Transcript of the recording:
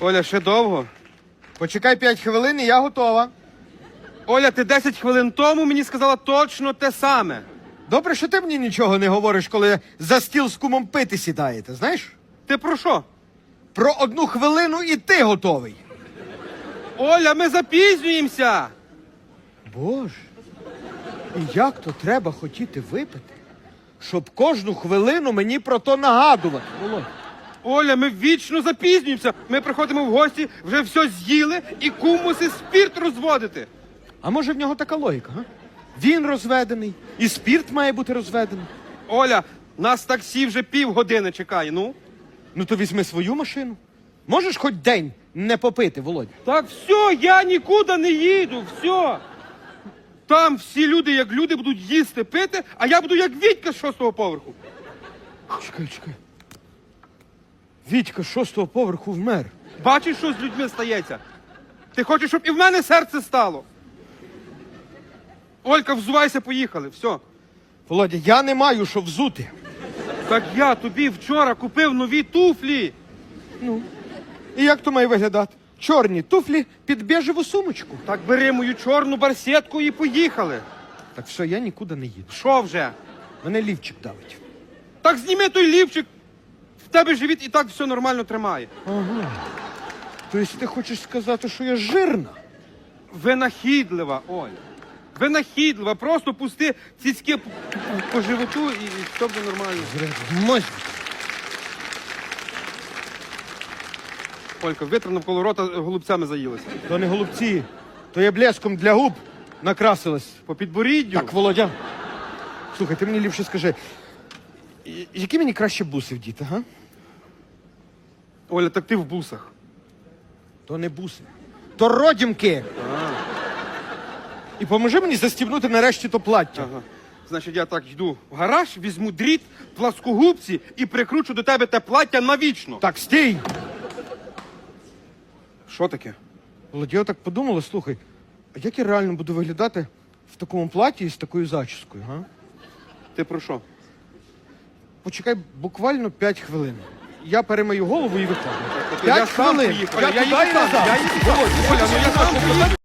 Оля, ще довго? Почекай 5 хвилин, і я готова. Оля, ти 10 хвилин тому мені сказала точно те саме. Добре, що ти мені нічого не говориш, коли за стіл з кумом пити сідаєте, знаєш? Ти про що? Про одну хвилину і ти готовий. Оля, ми запізнюємося. Боже. І як то треба хотіти випити, щоб кожну хвилину мені про то нагадувати. Володь. Оля, ми вічно запізнюємося. Ми приходимо в гості, вже все з'їли і кум мусить спірт розводити. А може в нього така логіка, га? Він розведений, і спірт має бути розведений. Оля, нас таксі вже півгодини чекає. Ну? Ну то візьми свою машину. Можеш хоч день не попити, Володя? Так все, я нікуди не їду, все. Там всі люди, як люди, будуть їсти, пити, а я буду як Вітька з шостого поверху. Чекай, чекай. Вітька з шостого поверху вмер. Бачиш, що з людьми стається? Ти хочеш, щоб і в мене серце стало? Олька, взувайся, поїхали, все. Володя, я не маю що взути. Так я тобі вчора купив нові туфлі. Ну. І як то має виглядати? Чорні туфлі під біжеву сумочку. Так бери мою чорну барсетку і поїхали. Так все, я нікуди не їду. Що вже? Мене лівчик давить. Так зніми той лівчик. Тебе живіт і так все нормально тримає. Тобто ти хочеш сказати, що я жирна? Винахідлива, Оль. Винахідлива. Просто пусти цицьки по, животу і, і все буде нормально. Мось. Олька, витер навколо рота голубцями заїлася. То не голубці, то я блеском для губ накрасилась. По підборіддю. Так, Володя. Слухай, ти мені ліпше скажи, і- які мені краще буси вдіти, га? Оля, так ти в бусах. То не буси. То родімки. І поможи мені застібнути нарешті то плаття. Ага. Значить, я так йду в гараж, візьму дріт, пласкогубці і прикручу до тебе те плаття навічно. Так, стій! Що таке? Володя, я так подумала, слухай, а як я реально буду виглядати в такому платі і з такою зачіскою, га? Ти про що? Почекай буквально 5 хвилин. Я перемию голову і виходжу. Я П'ять сам хвилин. Я туди і назад. Оля, ну я сам поїду.